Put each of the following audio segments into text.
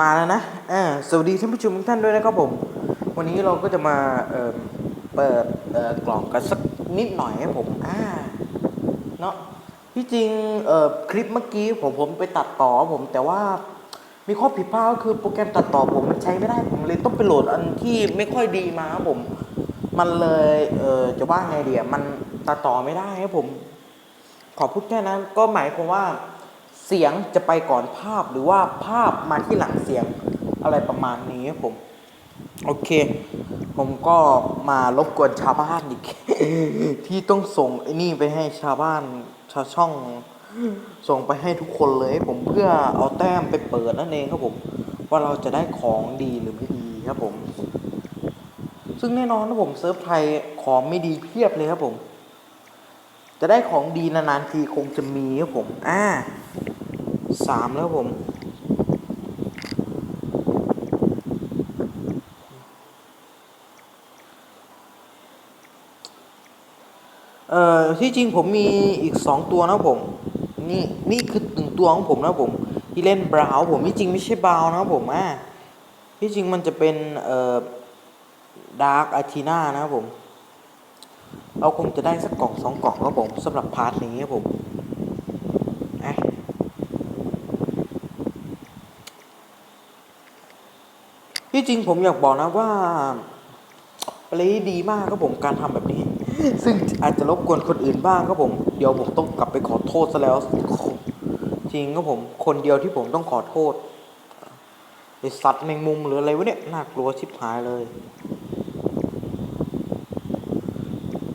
มาแล้วนะอ่าสวัสดีท่านผู้ชมทุกท่านด้วยนะครับผม วันนี้เราก็จะมาเอ่อเปิดเอ่อกล่องกันสักนิดหน่อยให้ผม อ่า เนาะที่จริงเอ่อคลิปเมื่อกี้ผมผมไปตัดต่อผม แต่ว่ามีข้อผิดพลาดก็คือโปรแกรมตัดต่อผมมันใช้ไม่ได้ผมเลยต้องไปโหลดอันที่ไม่ค่อยดีมาครับผม มันเลยเอ่อจะว่าไงเดียมันตัดต่อไม่ได้ครับผม ขอพูดแค่นั้นก็หมายความว่า เสียงจะไปก่อนภาพหรือว่าภาพมาที่หลังเสียงอะไรประมาณนี้ครับผม โอเค ผมก็มารบกวนชาวบ้านอีก ที่ต้องส่งไอ้นี่ไปให้ชาวบ้านชาวช่อง ส่งไปให้ทุกคนเลย ผมเพื่อเอาแต้มไปเปิดนั่นเองครับผม ว่าเราจะได้ของดีหรือไม่ดีครับผม ซึ่งแน่นอนนะผมเซิร์ฟไทยของไม่ดีเพียบเลยครับผม จะได้ของดีนานๆทีคงจะมีครับผม อ่าสามแล้วผม เอ่อ ที่จริงผมมีอีกสองตัวนะผม นี่ นี่คือหนึ่งตัวของผมนะผม ที่เล่นบราวน์ผมที่จริงไม่ใช่บราวน์นะผม อ่าที่จริงมันจะเป็น เอ่อดาร์กอาทีนานะครับผม เราคงจะได้สักกล่องสองกล่องครับผมสำหรับพาร์ทนี้ครับผมอะที่จริงผมอยากบอกนะว่าอะไรดีมากครับผมการทำแบบนี้ ซึ่งอาจจะรบกวนคนอื่นบ้างครับผม เดี๋ยวผมต้องกลับไปขอโทษซะแล้ว จริงครับผม คนเดียวที่ผมต้องขอโทษไอสัตว์แมงมุมหรืออะไรวะเนี่ยน่ากลัวชิบหายเลย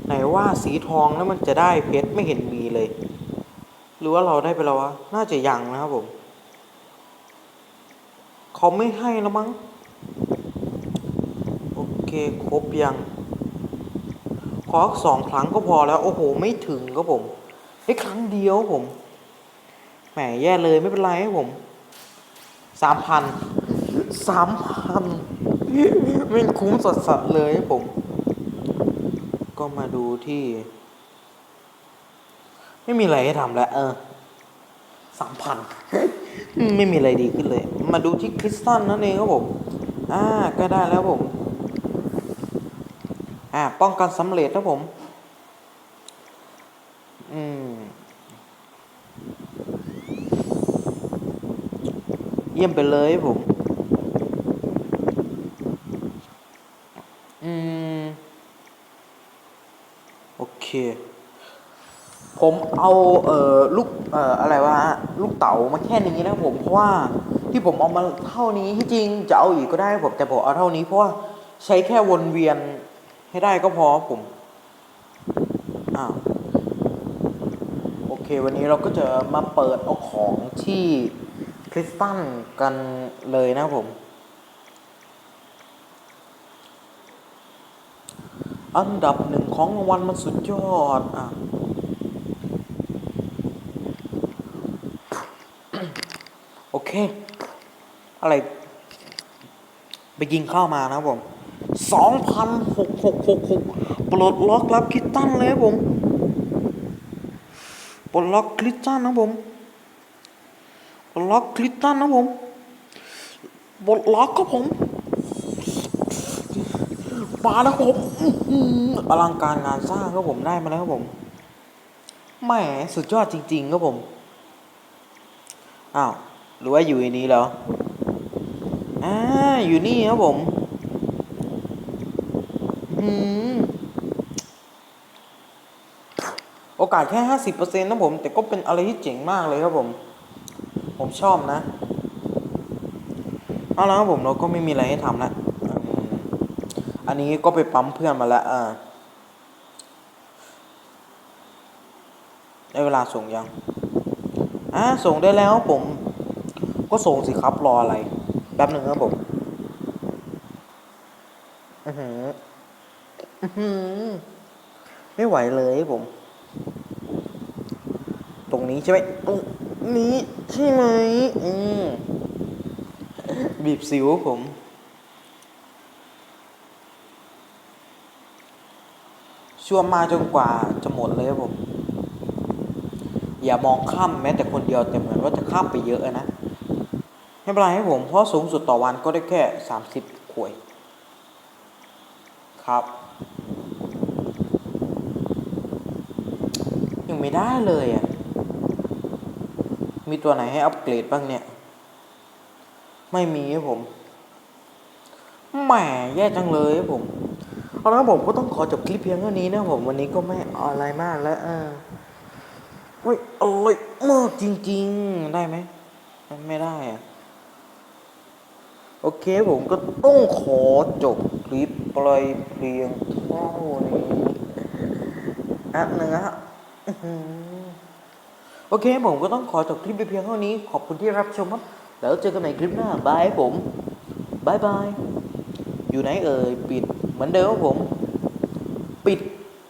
ไหน ว่าสีทองแล้วมันจะได้เพชรไม่เห็นมีเลย หรือว่าเราได้ไปแล้ววะ น่าจะยังนะครับผมเขาไม่ให้แล้วมั้ง โอเคครบยัง ขอสองครั้งก็พอแล้ว โอ้โห ไม่ถึงครับผมได้ครั้งเดียวผม แหมแย่เลยไม่เป็นไรครับผมสามพันสามพันไม่คุ้มสัสๆเลยครับผม ก็มาดูที่ ไม่มีอะไรให้ทำแล้ว เออสามพันไม่มีอะไรดีขึ้นเลย มาดูที่คริสตัลนั่นเองครับผม อ่า ก็ได้แล้วผม อ่า ป้องกันสำเร็จครับผม อืม เยี่ยมไปเลยผม อืม โอเค ผมเอาเอ่อลูกเอ่ออะไรวะลูกเต๋ามาแค่นี้นะผมเพราะว่าที่ผมเอามาเท่านี้ที่จริงจะเอาอีกก็ได้ผมแต่ผมเอาเท่านี้เพราะว่าใช้แค่วนเวียนให้ได้ก็พอผมอ้าวโอเค วันนี้เราก็จะมาเปิดเอาของที่คริสตัลกันเลยนะผม อันดับหนึ่งของรางวัลมันสุดยอดอะโอเค อะไร ไปยิงเข้ามานะผมสองพันหกหกหกหกปลดล็อกรับคิตตันเลยผมปลดล็อกคริสตันนะผมปลดล็อกคริสตันนะผมปลดล็อกครับผม มาแล้วครับผมอลังการงานสร้างครับผมได้มาแล้วครับผมแหมสุดยอดจริง ๆ ครับผมอ้าวหรือว่าอยู่ในนี้แล้วอ่าอยู่นี่ครับผมอืมโอกาสแค่ห้าสิบเปอร์เซ็นต์นะผม แต่ก็เป็นอะไรที่เจ๋งมากเลยครับผม ผมชอบนะ เอาแล้วครับผมเราก็ไม่มีอะไรให้ทำแล้ว อันนี้ก็ไปปั๊มเพื่อนมาแล้วอ่าได้เวลาส่งยัง อ่าส่งได้แล้วผม ก็ส่งสิครับรออะไร แป๊บหนึ่งครับผม อือหือ อือหือ ไม่ไหวเลยผม ตรงนี้ใช่ไหมตรงนี้ใช่ไหม อืมบีบสิวผม ชัวมาจนกว่าจะหมดเลยครับผม อย่ามองข้ามแม้แต่คนเดียวแต่เหมือนว่าจะข้ามไปเยอะนะไม่เป็นไรให้ผมเพราะสูงสุดต่อวันก็ได้แค่สามสิบขวดครับ ยังไม่ได้เลยอะ มีตัวไหนให้อัปเกรดบ้างเนี่ย ไม่มีครับผมแหมแย่จังเลยครับผมะครับผมก็ต้องขอจบคลิปเพียงเท่านี้นะผมวันนี้ก็ไม่อาอะไรมากแล้วเออเฮ้ยอร่อยมากจริง ๆ ได้ไหมไม่ได้อะโอเคผมก็ต้องขอจบคลิปปล่อยเพียงเท่านี้อะหนึ่งฮะอื้อหือโอเคผมก็ต้องขอจบคลิปไปเพียงเท่านี้ ขอบคุณที่รับชมครับ แล้วเจอกันใหม่คลิปหน้าบายผมบายบาย อยู่ไหนเอ่ยปิด เหมือนเดิมครับผม ปิด